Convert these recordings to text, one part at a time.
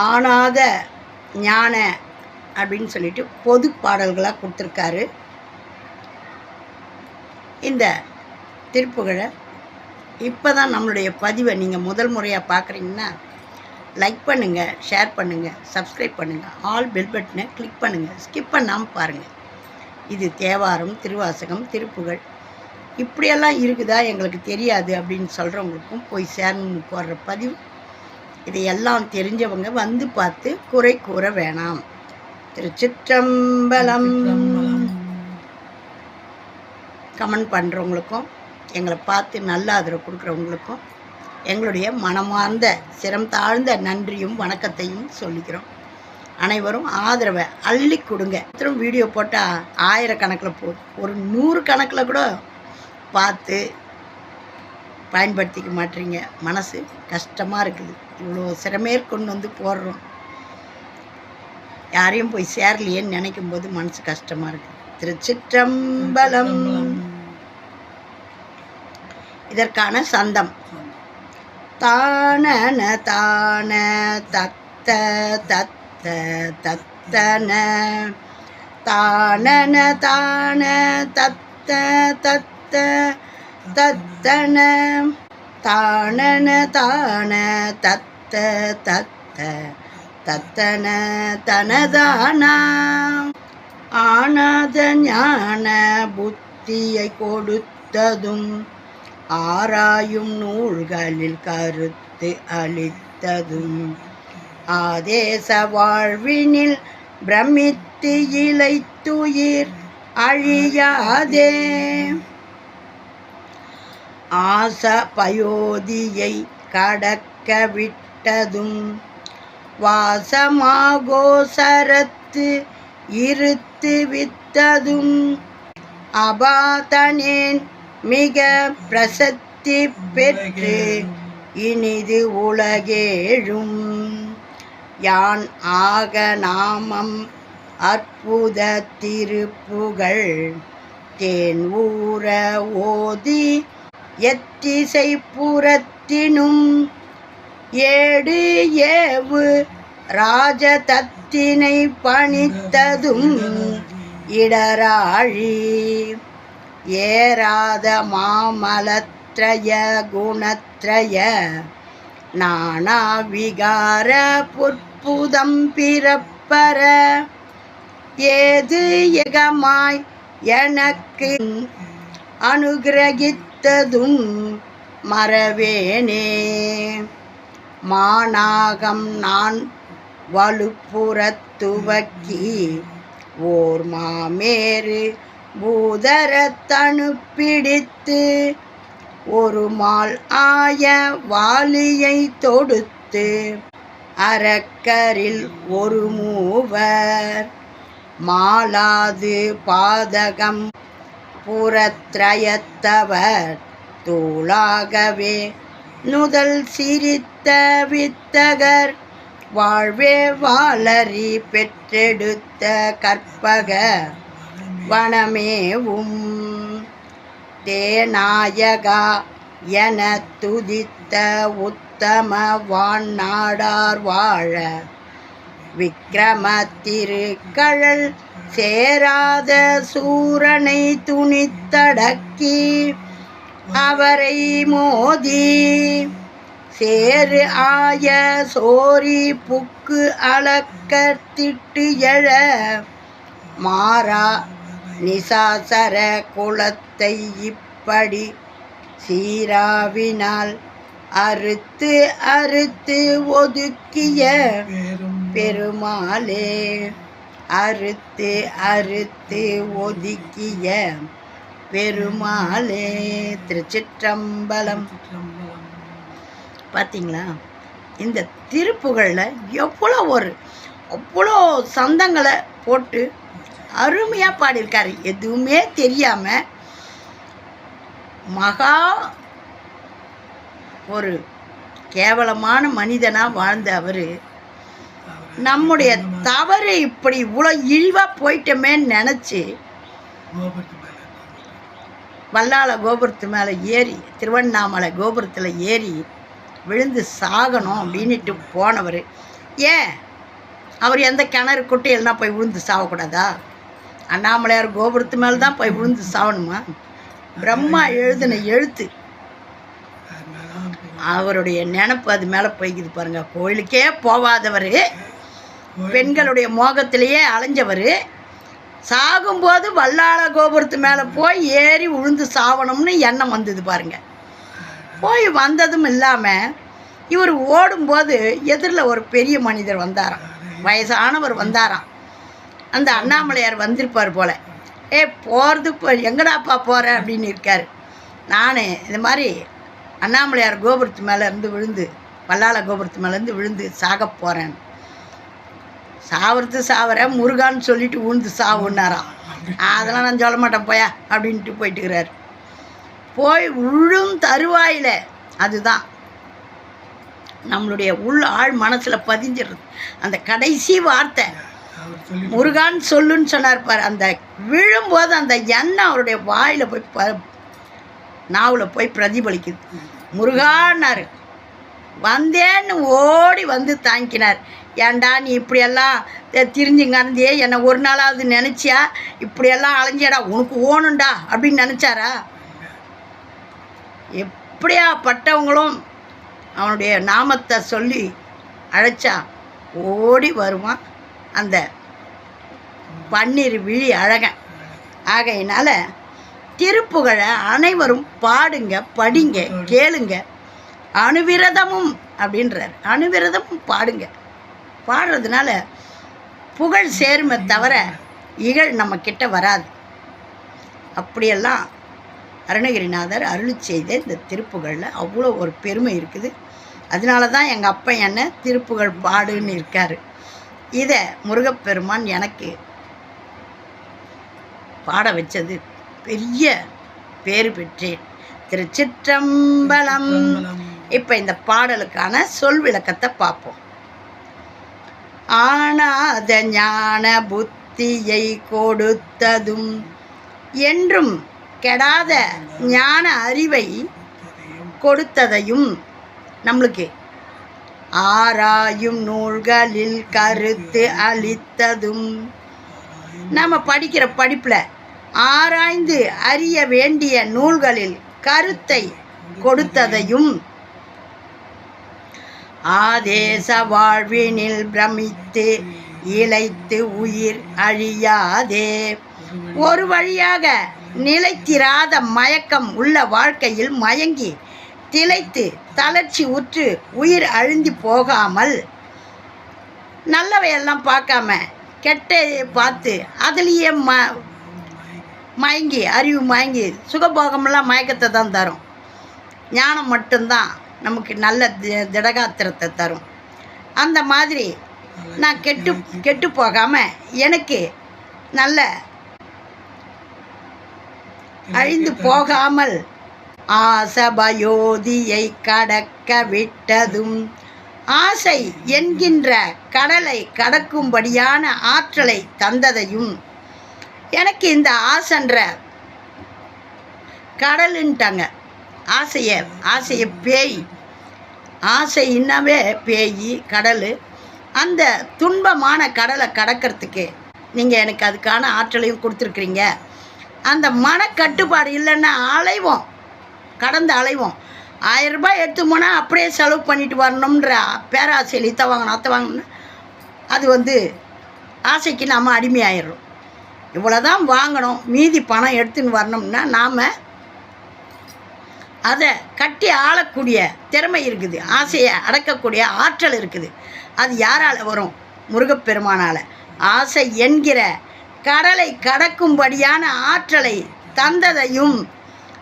ஆனாத ஞான அப்படின்னு சொல்லிட்டு பொது பாடல்களாக கொடுத்துருக்காரு. இந்த திருப்புகழை இப்போ தான் நம்மளுடைய பதிவை நீங்கள் முதல் முறையாக பார்க்குறீங்கன்னா லைக் பண்ணுங்கள் ஷேர் பண்ணுங்கள் சப்ஸ்கிரைப் பண்ணுங்கள் ஆல் பெல் பட்டனை கிளிக் பண்ணுங்கள் ஸ்கிப் பண்ணாமல் பாருங்கள் இது தேவாரம் திருவாசகம் திருப்புகழ். இப்படியெல்லாம் இருக்குதா எங்களுக்கு தெரியாது அப்படின்னு சொல்கிறவங்களுக்கும் போய் சேரணும்னு போடுற பதிவு. இதையெல்லாம் தெரிஞ்சவங்க வந்து பார்த்து குறை கூற வேணாம். திருச்சிற்றம்பலம். கமெண்ட் பண்ணுறவங்களுக்கும் எங்களை பார்த்து நல்ல ஆதரவு கொடுக்குறவங்களுக்கும் எங்களுடைய மனமார்ந்த சிரம் தாழ்ந்த நன்றியும் வணக்கத்தையும் சொல்லிக்கிறோம். அனைவரும் ஆதரவை அள்ளி கொடுங்க. திரும்ப வீடியோ போட்டால் ஆயிரக்கணக்கில் போகுது ஒரு நூறு கணக்கில் கூட பார்த்து பயன்படுத்திக்க மாட்டீங்க. மனசு கஷ்டமாக இருக்குது. இவ்வளோ சிறமேற்கொண்டு வந்து போடுறோம். யாரையும் போய் சேரலையேன்னு நினைக்கும் போது மனசு கஷ்டமாக இருக்குது. திருச்சிற்றம்பலம். இதற்கான சந்தம். தானன தான தத்த தத்த தத்தன. தானன தான தத்த தத்த. தத்தன தானன தான தத்த தத்த தத்தன தனதானா? ஆனாத ஞான புத்தியை கொடுத்ததும் ஆராயும் நூல்களில் கருத்து அளித்ததும். ஆதேச வாழ்வினில் பிரமித்து இலைத்துயிர் அழியாதே. ஆச பயோதியை கடக்க விட்டதும் வாசமாகோசரத்து இருத்து வித்ததும் அபாதனேன் மிக பிரசத்தி பெற்று இனிது உலகேழும். யான் ஆக நாமம் அற்புத திருப்புகள் தேன் ஊற ஓதி எத்திசை புறத்தினும் ஏடு ஏவு ராஜதத்தினை பணித்ததும் இடராழி. ஏராத மாமலத்ரய குணத்ரய நானா விகார புற்புதம் பிறப்பர ஏது எகமாய் எனக்கு மறுத்ததும் மறவேனே. மானாகம் நான் வலுப்புறத்துவக்கி ஓர் மாமேறு பூதரத்தனு பிடித்து ஒரு மால் ஆய வாலியை தொடுத்து அரக்கரில் ஒரு மூவர். மாலாது பாதகம் புறத்ரயத்தவர் தூளாகவே நுதல் சிரித்த வித்தகர் வாழ்வே வாழறி பெற்றெடுத்த கற்பக வனமேவும் தேநாயகா என துதித்த உத்தம வான்னாடார் வாழ விக்கிரம திருக்கழல் சேராத சூரனை துணித்தடக்கி அவரை மோதி. சேரு ஆய சோரி புக்கு அளக்கத்திட்டு எழ மாறா நிசாசர குலத்தை இப்படி சீராவினால் அறுத்து அறுத்து ஒதுக்கிய பெருமாளே. அறுத்து அறுத்து ஒதுக்கிய பெருமாளே திருச்சிற்றம்பலம். பார்த்தீங்களா இந்த திருப்புகழில் எவ்வளோ ஒரு அவ்வளோ சந்தங்களை போட்டு அருமையாக பாடியிருக்காரு. எதுவுமே தெரியாமல் மகா ஒரு கேவலமான மனிதனாக வாழ்ந்த அவர். நம்முடைய தவறு இப்படி இவ்வளோ இழிவாக போயிட்டோமேன்னு நினச்சி வல்லால கோபுரத்து மேலே ஏறி திருவண்ணாமலை கோபுரத்தில் ஏறி விழுந்து சாகணும் அப்படின்ட்டு போனவர். ஏன்? அவர் எந்த கிணறு குட்டையில்னா போய் விழுந்து சாகக்கூடாதா? அண்ணாமலையார் கோபுரத்து மேலே தான் போய் விழுந்து சாகணுமா? பிரம்மா எழுதின எழுத்து. அவருடைய நினப்பு அது மேலே போய்க்குது பாருங்கள் கோயிலுக்கே போகாதவர். பெண்களுடைய மோகத்திலேயே அலைஞ்சவர். சாகும்போது வல்லாள கோபுரத்து மேலே போய் ஏறி உழுந்து சாவணும்னு எண்ணம் வந்தது பாருங்க. போய் வந்ததும் இல்லாமல் இவர் ஓடும்போது எதிரில் ஒரு பெரிய மனிதர் வந்தாராம். வயசானவர் வந்தாராம். அந்த அண்ணாமலையார் வந்திருப்பார் போல. ஏ போகிறது இப்போ எங்கடாப்பா போகிற அப்படின்னு இருக்கார். நான் இந்த மாதிரி அண்ணாமலையார் கோபுரத்து மேலே இருந்து விழுந்து வல்லாள கோபுரத்து மேலேருந்து விழுந்து சாக போகிறேன் சாவறது சாவற முருகான்னு சொல்லிட்டு விழுந்து சாவுன்னாராம் அதெல்லாம் நான் சொல்ல மாட்டேன் போயா அப்படின்ட்டு போயிட்டுக்கிறார். போய் விழும் தருவாயில் அதுதான். நம்மளுடைய உள் ஆள் மனசில் பதிஞ்சிடுறது. அந்த கடைசி வார்த்தை. முருகான் சொல்லுன்னு சொன்னார் பார் அந்த விழும்போது அந்த எண்ணம் அவருடைய வாயில் போய் ப நாவில் போய் பிரதிபலிக்குது. முருகான்னாரு. வந்தேன்னு ஓடி வந்து தாங்கினார். ஏண்டா நீ இப்படியெல்லாம் தி- திரிஞ்சுங்க என்னை ஒரு நாளாவது நினச்சியா? இப்படியெல்லாம் அலைஞ்சியடா உனக்கு ஓணுண்டா அப்படின்னு நினச்சாரா? எப்படியா பட்டவங்களும் அவனுடைய நாமத்தை சொல்லி அழைச்சா ஓடி வருவான் அந்த பன்னீர் விழி அழகன். ஆகையினால திருப்புகழை அனைவரும் பாடுங்க படிங்க கேளுங்க. அணுவிரதமும் அப்படின்றார். அணுவிரதமும் பாடுங்க. பாடுறதுனால புகழ் சேருமே தவிர இகழ் நம்ம கிட்ட வராது. அப்படியெல்லாம் அருணகிரிநாதர் அருள் செய்த இந்த திருப்புகழில் அவ்வளோ ஒரு பெருமை இருக்குது. அதனால தான் எங்கள் அப்பா என்ன திருப்புகழ் பாடுன்னு இருக்கார். இதை முருகப்பெருமான் எனக்கு பாட வச்சது பெரிய பேறு பெற்றேன். திருச்சிற்றம்பலம். இப்போ இந்த பாடலுக்கான சொல் விளக்கத்தை பார்ப்போம். ஆனாத ஞான புத்தியை கொடுத்ததும் என்றும் கெடாத ஞான அறிவை கொடுத்ததையும் நம்மளுக்கு ஆராயும் நூல்களில் கருத்து அளித்ததும் நம்ம படிக்கிற படிப்பில் ஆராய்ந்து அறிய வேண்டிய நூல்களில் கருத்தை கொடுத்ததையும் ஆதேச வாழ்வினில் பிரமித்து இளைத்து உயிர் அழியாதே. ஒரு வழியாக நிலைத்திராத மயக்கம் உள்ள வாழ்க்கையில் மயங்கி திளைத்து தளர்ச்சி உற்று உயிர் அழுந்தி போகாமல் நல்லவையெல்லாம் பார்க்காம கெட்ட பார்த்து அதுலேயே ம மயங்கி அறிவு மயங்கி சுகபோகமெல்லாம் மயக்கத்தை தான் தரும். ஞானம் மட்டும்தான். நமக்கு நல்ல திடகாத்திரத்தை தரும். அந்த மாதிரி நான் கெட்டு கெட்டு போகாமல் எனக்கு நல்ல அழிந்து போகாமல் ஆசபயோதியை கடக்க விட்டதும் ஆசை என்கின்ற கடலை கடக்கும்படியான ஆற்றலை தந்ததையும் எனக்கு இந்த ஆசைன்ற கடலுன்ட்டாங்க. ஆசையை ஆசையை பேய் ஆசைன்னாவே பேய் கடல். அந்த துன்பமான கடலை கடக்கிறதுக்கு நீங்கள் எனக்கு அதுக்கான ஆற்றலையும் கொடுத்துருக்குறீங்க. அந்த மனக்கட்டுப்பாடு இல்லைன்னா அலைவோம் கடந்து அலைவோம். ஆயிரம் ரூபாய் எடுத்து போனால் அப்படியே செலவு பண்ணிட்டு வரணுன்ற பேராசையில் இத்த வாங்கணும் அத்தை வாங்கணும் அது வந்து ஆசைக்கு நாம் அடிமையாயிடுறோம். இவ்வளோதான் வாங்கணும் மீதி பணம் எடுத்துன்னு வரணும்னா நாம் அதை கட்டி ஆளக்கூடிய திறமை இருக்குது. ஆசையை அடக்கக்கூடிய ஆற்றல் இருக்குது. அது யாரால் வரும்? முருகப்பெருமானால். ஆசை என்கிற கடலை கடக்கும்படியான ஆற்றலை தந்ததையும்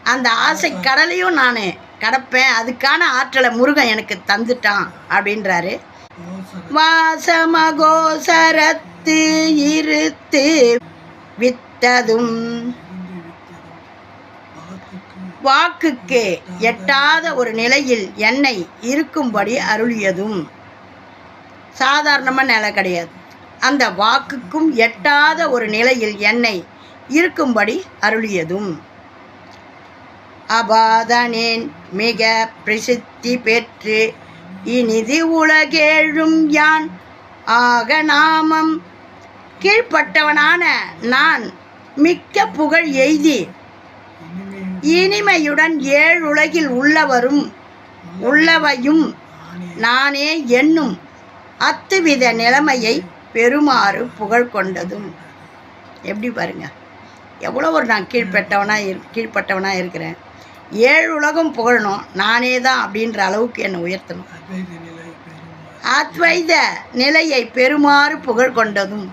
அந்த ஆசை கடலையும் நான் கடப்பேன். அதுக்கான ஆற்றலை முருகன் எனக்கு தந்துட்டான் அப்படின்றாரு. வாசமகோசரத்து இருத்து வித்ததும் வாக்குக்கே எட்டாத ஒரு நிலையில் என்னை இருக்கும்படி அருளியதும் சாதாரணமாக நிலை கிடையாது. அந்த வாக்குக்கும் எட்டாத ஒரு நிலையில் என்னை இருக்கும்படி அருளியதும். அபாதனேன் மிக பிரசித்தி பெற்று இனிதி உலகேழும் யான். ஆக நாமம் கீழ்ப்பட்டவனான நான் மிக்க புகழ் எய்தி இனிமையுடன் ஏழுலகில் உள்ளவரும் உள்ளவையும் நானே என்னும் அத்துவித நிலைமையை பெறுமாறு புகழ் கொண்டதும். எப்படி பாருங்க. எவ்வளோ ஒரு நான் கீழ்பட்டவனாக இரு கீழ்பட்டவனாக இருக்கிறேன். ஏழு உலகம் புகழணும் நானே தான் அப்படின்ற அளவுக்கு என்னை உயர்த்தணும். அத்வைத அத்வைத நிலையை பெறுமாறு புகழ் கொண்டதும்.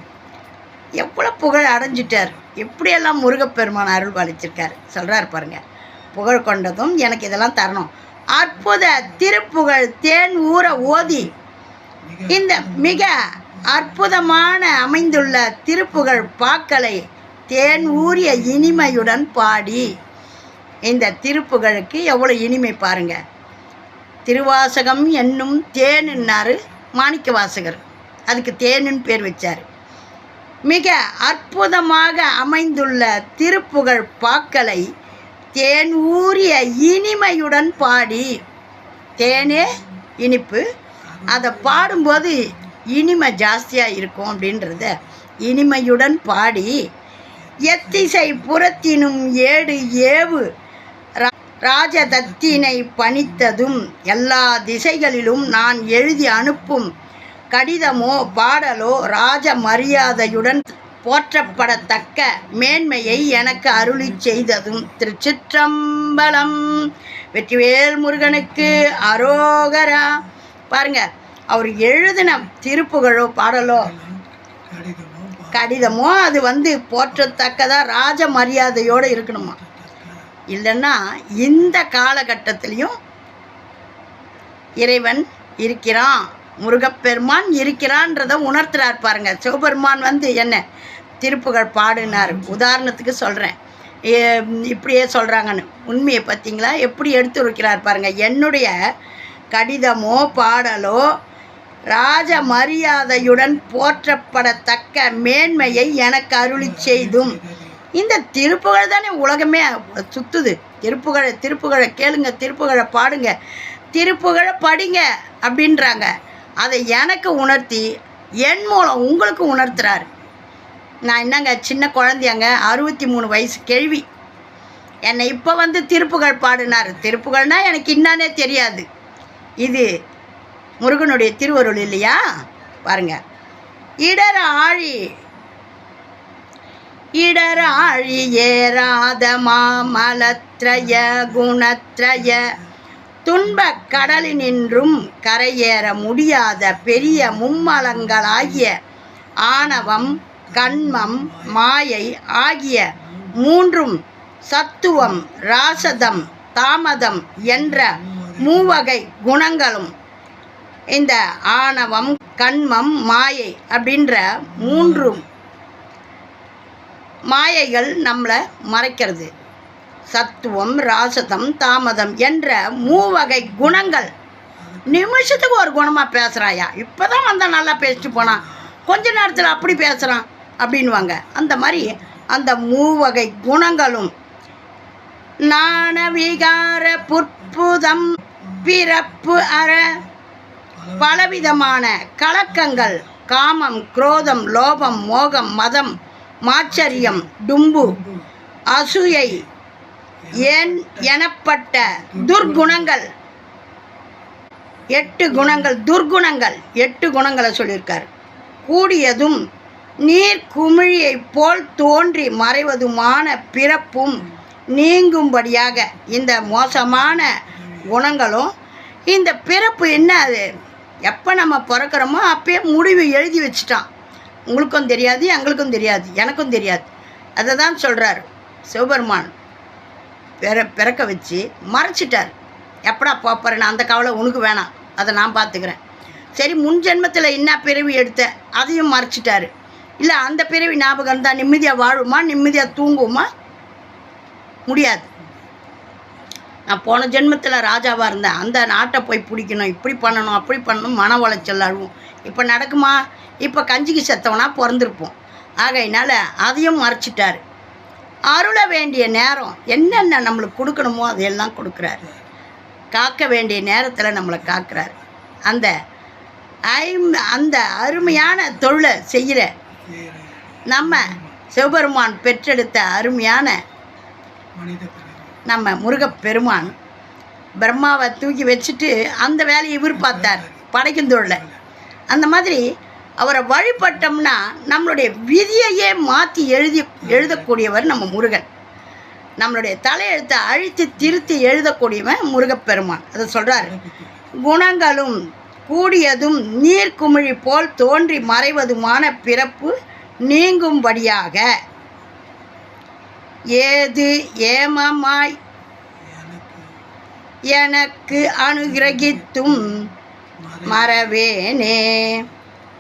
எவ்வளோ புகழ் அடைஞ்சிட்டார். எப்படியெல்லாம் முருகப்பெருமான் அருள் பாலிச்சிருக்கார் சொல்கிறார் பாருங்க. புகழ் கொண்டதும் எனக்கு இதெல்லாம் தரணும். அற்புத திருப்புகழ் தேன் ஊற ஓதி இந்த மிக அற்புதமான அமைந்துள்ள திருப்புகழ் பாக்களை தேன் ஊறிய இனிமையுடன் பாடி இந்த திருப்புகழுக்கு எவ்வளோ இனிமை பாருங்க. திருவாசகம் என்னும் தேனுன்னாரு மாணிக்க வாசகர் அதுக்கு தேனுன்னு பேர் வச்சார். மிக அற்புதமாக அமைந்துள்ள திருப்புகழ் பாக்களை தேன் ஊறிய இனிமையுடன் பாடி. தேனே இனிப்பு. அதை பாடும்போது இனிமை ஜாஸ்தியாக இருக்கும் அப்படின்றத இனிமையுடன் பாடி. எத்திசை புறத்தினும் ஏடு ஏவு. ரா- ராஜதத்தினை பணித்ததும் எல்லா திசைகளிலும் நான் எழுதி அனுப்பும் கடிதமோ பாடலோ ராஜ மரியாதையுடன் போற்றப்படத்தக்க மேன்மையை எனக்கு அருளி செய்ததும் திருச்சிற்றம்பலம். வெற்றிவேல் முருகனுக்கு அரோகரா. பாருங்க அவர் எழுதின திருப்புகழோ பாடலோ கடிதமோ கடிதமோ அது வந்து போற்றத்தக்கதா ராஜ மரியாதையோடு இருக்கணுமா? இல்லைன்னா இந்த காலகட்டத்திலையும் இறைவன் இருக்கிறான். முருகப்பெருமான் இருக்கிறான்றதை உணர்த்துறார் பாருங்க. சிவபெருமான் வந்து என்ன திருப்புகழ் பாடினார். உதாரணத்துக்கு சொல்கிறேன் இப்படியே சொல்கிறாங்கன்னு உண்மையை பார்த்தீங்களா? எப்படி எடுத்து வைக்கிறார் பாருங்கள் என்னுடைய கடிதமோ பாடலோ ராஜ மரியாதையுடன் போற்றப்படத்தக்க மேன்மையை எனக்கு அருளி செய்தும். இந்த திருப்புகழ் தானே உலகமே சுத்துது. திருப்புகழை திருப்புகழை கேளுங்க திருப்புகழை பாடுங்க. திருப்புகழை படிங்க அப்படின்றாங்க. அதை எனக்கு உணர்த்தி என் மூலம் உங்களுக்கு உணர்த்துறாரு. நான் என்னங்க சின்ன குழந்தையாங்க அறுபத்தி மூணு வயசு கேள்வி. என்னை இப்போ வந்து திருப்புகள் பாடினார். திருப்புகள்னால் எனக்கு என்னன்னே தெரியாது. இது முருகனுடைய திருவருள் இல்லையா? பாருங்க. இடர் ஆழி. இடர் ஆழி ஏறாத மாமலத்ரய குணத்ரய. துன்பக் கடலினின்றும் கரையேற முடியாத பெரிய மும்மலங்களாகிய ஆணவம் கண்மம் மாயை ஆகிய மூன்றும் சத்துவம் ராசதம் தாமதம் என்ற மூவகை குணங்களும் இந்த ஆணவம் கண்மம் மாயை அப்படின்ற மூன்றும் மாயைகள் நம்மளை மறைக்கிறது. சத்துவம் ராசதம் தாமதம் என்ற மூவகை குணங்கள். நிமிஷத்துக்கு ஒரு குணமாக பேசுகிறாயா இப்போ தான் வந்தால் நல்லா பேசிட்டு போனான் கொஞ்ச நேரத்தில் அப்படி பேசுகிறான் அப்படின்வாங்க அந்த மாதிரி அந்த மூவகை குணங்களும். நாணவிகார புற்புதம் பிறப்பு அற பலவிதமான கலக்கங்கள் காமம் குரோதம் லோபம் மோகம் மதம் மாச்சரியம் டும்பு அசூயை என் எனப்பட்ட துர்குணங்கள். எட்டு குணங்கள் துர்குணங்கள் எட்டு குணங்களை சொல்லியிருக்கார். கூடியதும் நீர் குமிழியைப் போல் தோன்றி மறைவதுமான பிறப்பும் நீங்கும்படியாக இந்த மோசமான குணங்களும் இந்த பிறப்பு என்ன அது? எப்போ நம்ம பிறக்கிறோமோ அப்பயே முடிவு எழுதி வச்சுட்டான். உங்களுக்கும் தெரியாது எங்களுக்கும் தெரியாது எனக்கும் தெரியாது. அதை தான் சொல்கிறார் சிவபெருமான். பிற பிறக்க வச்சு மறைச்சிட்டார். எப்படா போப்பறேன்னு அந்த கவலை உனக்கு வேணாம். அதை நான் பார்த்துக்கிறேன். சரி முன் ஜென்மத்தில் என்ன பிறவி எடுத்த அதையும் மறைச்சிட்டாரு. இல்லை அந்த பிறவி ஞாபகம் இருந்தால் நிம்மதியாக வாழுமா? நிம்மதியாக தூங்குமா முடியாது. நான் போன ஜென்மத்தில் ராஜாவாக இருந்தேன். அந்த நாட்டை போய் பிடிக்கணும். இப்படி பண்ணணும் அப்படி பண்ணணும் மன உளைச்சல் அழுவும். இப்போ நடக்குமா? இப்போ கஞ்சிக்கு செத்தவனா பிறந்திருப்போம். ஆகையினால அதையும் மறைச்சிட்டாரு. அருள வேண்டிய நேரம் என்னென்ன நம்மளுக்கு கொடுக்கணுமோ அதையெல்லாம் கொடுக்குறாரு. காக்க வேண்டிய நேரத்தில் நம்மளை காக்கிறார். அந்த ஐம் அந்த அருமையான தொழிலை செய்கிற நம்ம சிவபெருமான் பெற்றெடுத்த அருமையான நம்ம முருகப்பெருமான் பிரம்மாவை தூக்கி வச்சுட்டு அந்த வேலையை இவர் பார்த்தார். படைக்கும் தொழிலை. அந்த மாதிரி அவரை வழிபட்டோம்னா நம்மளுடைய விதியையே மாற்றி எழுதி எழுதக்கூடியவர் நம்ம முருகன். நம்மளுடைய தலையெழுத்தை அழித்து திருத்தி எழுதக்கூடியவன் முருகப்பெருமான். அதை சொல்கிறாரு குணங்களும் கூடியதும் நீர்க்குமிழி போல் தோன்றி மறைவதுமான பிறப்பு நீங்கும்படியாக. ஏது ஏமமாய் எனக்கு அனுகிரகித்தும் மறவேனே.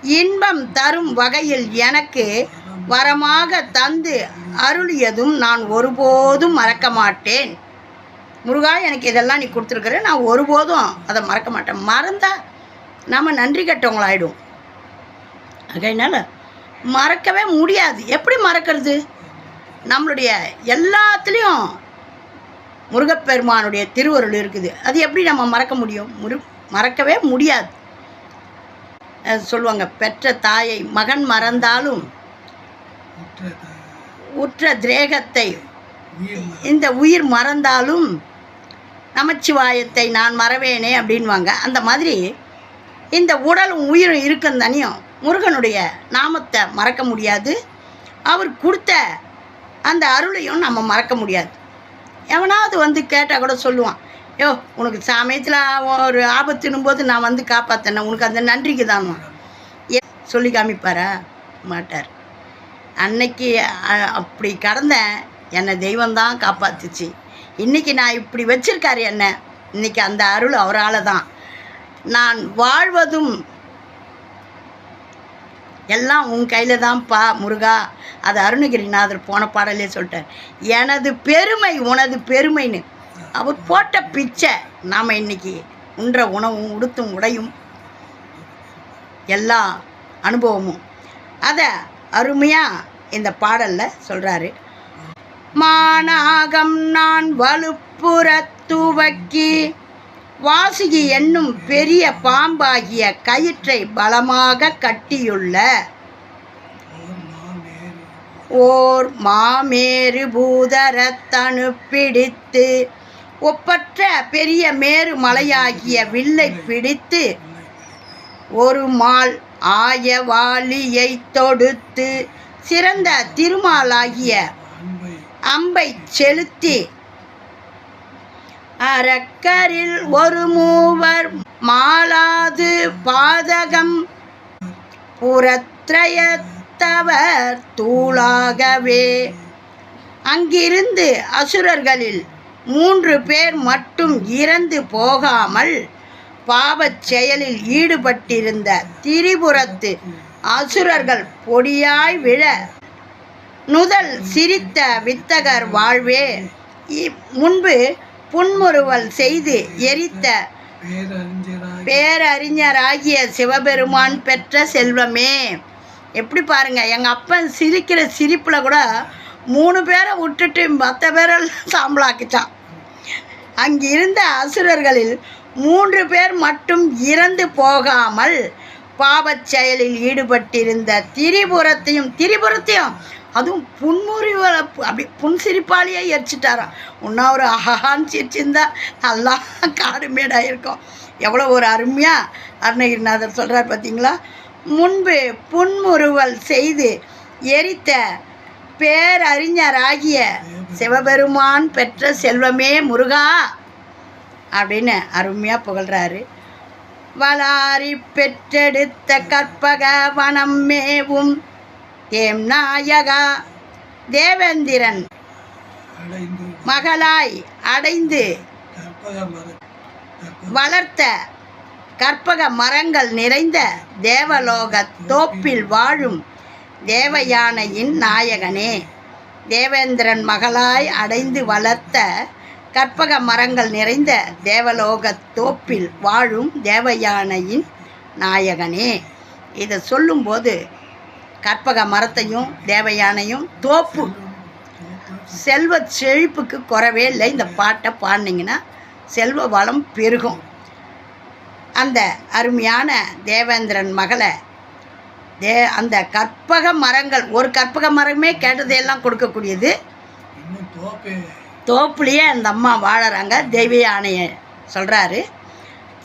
இன்பம் தரும் வகையில் எனக்கு வரமாக தந்து அருளியதும் நான் ஒருபோதும் மறக்க மாட்டேன். முருகா எனக்கு இதெல்லாம் நீ கொடுத்துருக்குற நான் ஒருபோதும் அதை மறக்க மாட்டேன். மறந்தால் நம்ம நன்றி கெட்டவங்களாயிடும் அதனால மறக்கவே முடியாது. எப்படி மறக்கிறது? நம்மளுடைய எல்லாத்துலேயும் முருகப்பெருமானுடைய திருவருள் இருக்குது. அது எப்படி நம்ம மறக்க முடியும்? முரு மறக்கவே முடியாது. சொல்லுவாங்க பெற்ற தாயை மகன் மறந்தாலும் உற்ற திரேகத்தை இந்த உயிர் மறந்தாலும் நமச்சிவாயத்தை நான் மறவேனே அப்படின்வாங்க. அந்த மாதிரி இந்த உடலும் உயிரும் இருக்கும் தனியும் முருகனுடைய நாமத்தை மறக்க முடியாது. அவர் கொடுத்த அந்த அருளையும் நம்ம மறக்க முடியாது. எவனாவது வந்து கேட்டால் கூட சொல்லுவான் யோ உனக்கு சமயத்தில் ஒரு ஆபத்துன்னும் போது நான் வந்து காப்பாற்றினேன் உனக்கு அந்த நன்றிக்கு தான் சொல்லி காமிப்பாரா? மாட்டார். அன்னைக்கு அப்படி கடந்தேன். என்னை தெய்வம்தான் காப்பாத்துச்சு. இன்னைக்கு நான் இப்படி வச்சிருக்காரு என்ன? இன்றைக்கி அந்த அருள் அவரால் தான். நான் வாழ்வதும் எல்லாம் உன் கையில் தான்ப்பா முருகா. அது அருணகிரிநாதர் போன பாடலே சொல்லிட்டார். எனது பெருமை உனது பெருமைன்னு. அவர் போட்ட பிச்சை நாம் இன்னைக்கு உண்ற உணவும் உடுத்தும் உடையும் எல்லா அனுபவமும். அதை அருமையாக இந்த பாடலில் சொல்கிறாரு மானாகம் நான் வலுப்புற துவக்கி வாசுகி என்னும் பெரிய பாம்பாகிய கயிற்றை பலமாக கட்டியுள்ள ஓர் மாமேறு பூதரத்தனு பிடித்து ஒப்பற்ற பெரிய மேரு மலையாகிய வில்லை பிடித்து ஒரு மால் ஆய வாலியை தொடுத்து சிறந்த திருமாலாகிய அம்பை செலுத்தி அரக்கரில் ஒரு மூவர் மாலாது பாதகம் புறத்ரயத்தவர் தூளாகவே. அங்கிருந்து அசுரர்களில் மூன்று பேர் மட்டும் இறந்து போகாமல் பாவச் செயலில் ஈடுபட்டிருந்த திரிபுரத்து அசுரர்கள் பொடியாய் விழ நுதல் சிரித்த வித்தகர் வாழ்வே. இ- முன்பு புன்முறுவல் செய்து எரித்த பேரறிஞராகிய சிவபெருமான் பெற்ற செல்வமே. எப்படி பாருங்க எங்கள் அப்பன் சிரிக்கிற சிரிப்பில் கூட மூணு பேரை விட்டுட்டு மற்ற பேரெல்லாம் சாம்பலாக்கிச்சான். அங்கிருந்த அசுரர்களில் மூன்று பேர் மட்டும் இறந்து போகாமல் பாவச் செயலில் ஈடுபட்டிருந்த திரிபுரத்தையும் திரிபுரத்தையும் அதுவும் புன்முறிவலை அப்படி புன்சிரிப்பாலேயே எரிச்சிட்டாராம். உன்னா ஒரு அஹான்னு சிரிச்சிருந்தா நல்லா காடு மேடாக இருக்கும். எவ்வளோ ஒரு அருமையாக அருணகிரிநாதர் சொல்கிறார் பார்த்தீங்களா முன்பு புன்முறுவல் செய்து எரித்த பேரறிஞராகிய சிவபெருமான் பெற்ற செல்வமே முருகா அப்படின்னு அருமையாக புகழ்கிறாரு வளாரி பெற்றெடுத்த கற்பக வனம் மேவும் தேம் நாயகா. தேவேந்திரன் மகளாய் அடைந்து வளர்த்த கற்பக மரங்கள் நிறைந்த தேவலோக தோப்பில் வாழும் தேவயானையின் நாயகனே தேவேந்திரன் மகளாய் அடைந்து வளர்த்த கற்பக மரங்கள் நிறைந்த தேவலோகத் தோப்பில் வாழும் தேவயானையின் நாயகனே. இதை சொல்லும்போது கற்பக மரத்தையும் தேவயானையும் தோப்பு செல்வ செழிப்புக்கு குறவே இல்லை. இந்த பாட்டை பாடினீங்கன்னா செல்வ வளம் பெருகும். அந்த அருமையான தேவேந்திரன் மகளை தே அந்த கற்பக மரங்கள் ஒரு கற்பக மரமே கேட்டதையெல்லாம் கொடுக்கக்கூடியது. தோப்புலேயே அந்த அம்மா வாழறாங்க தெய்வ யானையை சொல்கிறாரு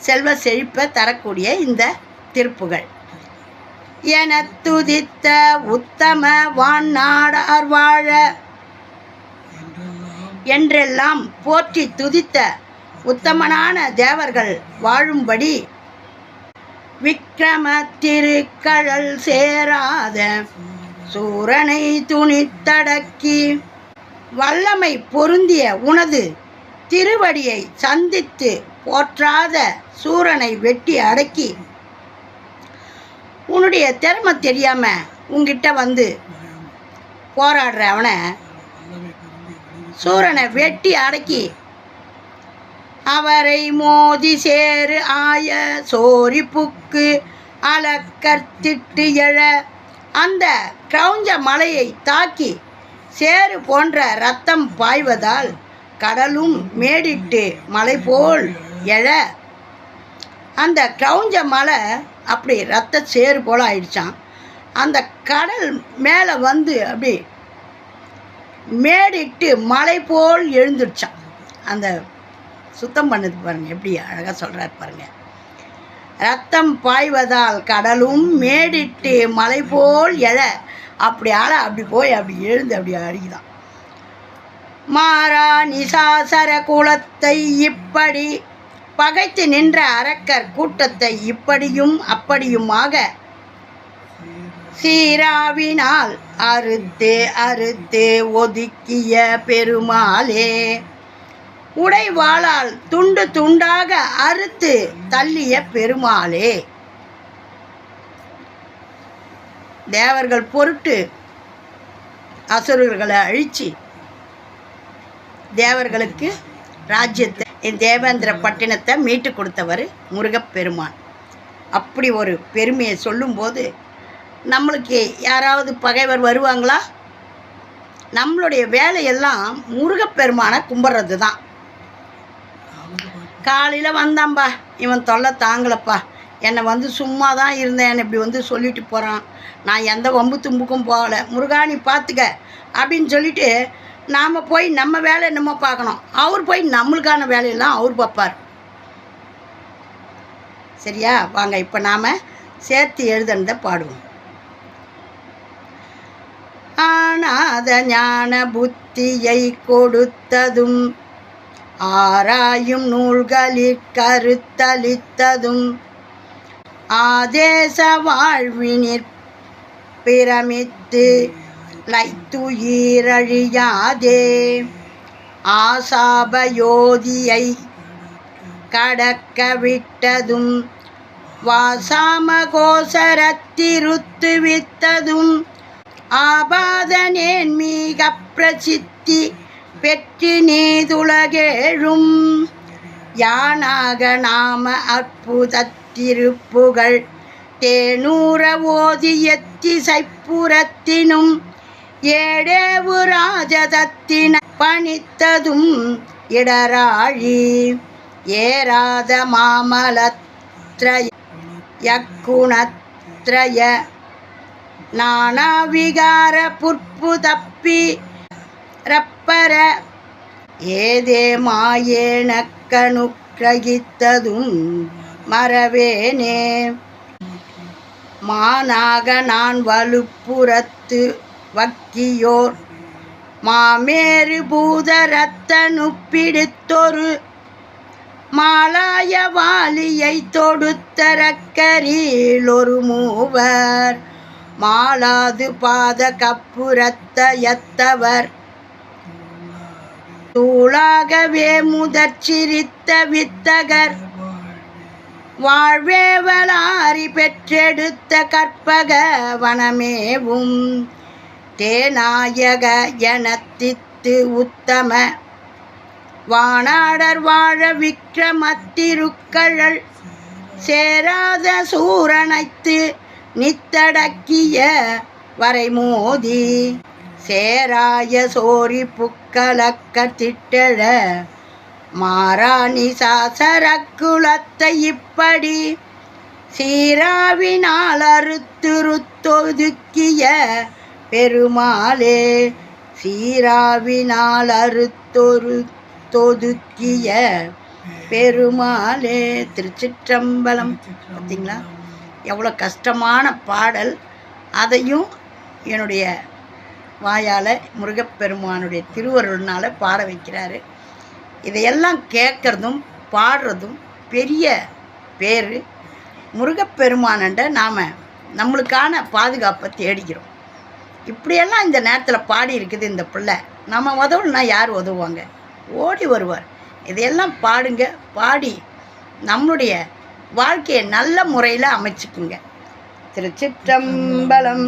செல்வ செழிப்பை தரக்கூடிய இந்த திருப்புகள். என துதித்த உத்தம வான்னாடார் வாழ என்றெல்லாம் என்றெல்லாம் போற்றி துதித்த உத்தமனான தேவர்கள் வாழும்படி விக்கிரம திருக்கழல் சேராத சூரனை துணித்தடக்கி வல்லமை பொருந்திய உனது திருவடியை சந்தித்து போற்றாத சூரனை வெட்டி அடக்கி. உன்னுடைய திறமை தெரியாம உங்ககிட்ட வந்து போராடுற அவனை சூரனை வெட்டி அடக்கி அவரை மோதி சேரு ஆய சோரி புக்கு அலக்கர்த்திட்டு எழ அந்த கிரௌஞ்ச மலையை தாக்கி சேறு போன்ற ரத்தம் பாய்வதால் கடலும் மேடிட்டு மலை போல் எழ. அந்த கிரௌஞ்ச மலை அப்படி ரத்த சேறு போல் ஆயிடுச்சான் அந்த கடல் மேலே வந்து அப்படி மேடிட்டு மலை போல் எழுந்துடுச்சான் அந்த சுத்தம் பண்ணது பாருங்க எப்படி அழகாக சொல்கிறார் பாருங்க. ரத்தம் பாய்வதால் கடலும் மேடிட்டு மலை போல் எழ. அப்படி ஆள அப்படி போய் அப்படி எழுந்து அப்படி அடிக்குதான் மாறா நிசாசர குலத்தை இப்படி பகைத்து நின்ற அரக்கர் கூட்டத்தை இப்படியும் அப்படியுமாக சீராவினால் அறுத்து அறுத்து ஒதுக்கிய பெருமாளே. உடைவாளால் துண்டு துண்டாக அறுத்து தள்ளிய பெருமாளே. தேவர்கள் பொருட்டு அசுரர்களை அழிச்சு தேவர்களுக்கு ராஜ்யத்தை தேவேந்திர பட்டினத்தை மீட்டு கொடுத்தவர் முருகப்பெருமான். அப்படி ஒரு பெருமையை சொல்லும்போது நம்மளுக்கு யாராவது பகைவர் வருவாங்களா? நம்மளுடைய வேலையெல்லாம் முருகப்பெருமானை கும்பிட்றது தான் காலையில் வந்தான்பா. இவன் தொல்லை தாங்கலப்பா. என்னை வந்து சும்மா தான் இருந்தேன். என்னை இப்படி வந்து சொல்லிட்டு போகிறான் நான் எந்த வம்பு தும்புக்கும் போகலை. முருகா நீ பார்த்துக்க அப்படின்னு சொல்லிட்டு நாம் போய் நம்ம வேலை என்னமோ பார்க்கணும். அவர் போய் நம்மளுக்கான வேலையெல்லாம் அவர் பார்ப்பார். சரியா? வாங்க இப்போ நாம் சேர்த்து எழுதுனதை பாடுவோம். ஆனாத ஞான புத்தியை கொடுத்ததும் ஆராயும் நூல்களிற் கருத்தளித்ததும் ஆதேச வாழ்வினிற் பிரமித்து லைத்துயிரழியாதே. ஆசாபயோதியை கடக்க விட்டதும் வாசாமகோசரத்திருத்து வித்ததும் ஆபாதனேன் மீக பிரசித்தி பெற்றி நீதுலகேழும். யானாக நாம அற்புத திருப்புகள் தேனூர ஓதியத்திசைப்புறத்தினும் ஏடேவு ராஜதத்தின பணித்ததும் இடராழி. ஏராத மாமலத்ரய யக்குணத்ரய நானாவிகார புற்பு தப்பி ரப்பர ஏதே மாயேனக்கனுக்கிரகித்ததும் மறவேனே. மானாக நான் வலுப்புறத்து வக்கியோர் மாமேறு பூதரத்தனு பிடித்தொரு மாலாய வாலியை தொடுத்தரக்கரில் ஒரு மூவர் மாலாது பாத கப்புரத்த எத்தவர் தூளாகவே முதற்சிரித்த வித்தகர். வாழ்வேவலாரி பெற்றெடுத்த கற்பக வனமேவும் தேநாயக எனத்தித்து உத்தம. வானாடர் வாழ விக்ரமத்திருக்கழல் சேராத சூரனைத்து நித்தடக்கிய வரைமோதி. சேராய சோரி புக்கலக்க திட்டழ மாராணி சாசரக்குலத்தை இப்படி சீராவினால் அறுத்துருத்தொதுக்கிய பெருமாளே சீராவினால் அறுத்தொரு தொதுக்கிய பெருமாளே. திருச்சிற்றம்பலம் பார்த்தீங்களா எவ்வளோ கஷ்டமான பாடல். அதையும் என்னுடைய வாயால் முருகப்பெருமானுடைய திருவருள்னால் பாட வைக்கிறாரு. இதையெல்லாம் கேட்குறதும் பாடுறதும் பெரிய பேர். முருகப்பெருமானண்ட நாம் நம்மளுக்கான பாதுகாப்பை தேடிக்கிறோம் இப்படியெல்லாம் இந்த நேரத்தில் பாடி இருக்குது இந்த பிள்ளை. நம்ம உதவுனா யார் உதவுவாங்க? ஓடி வருவார். இதையெல்லாம் பாடுங்க பாடி நம்மளுடைய வாழ்க்கையை நல்ல முறையில் அமைச்சுக்குங்க. திருச்சிற்றம்பலம்.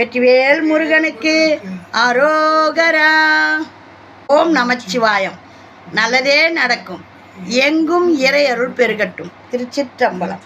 வெற்றிவேல் முருகனுக்கு அரோகரா. ஓம் நமச்சிவாயம் நல்லதே நடக்கும். எங்கும் இறையருள் பெருகட்டும். திருச்சிற்றம்பலம்.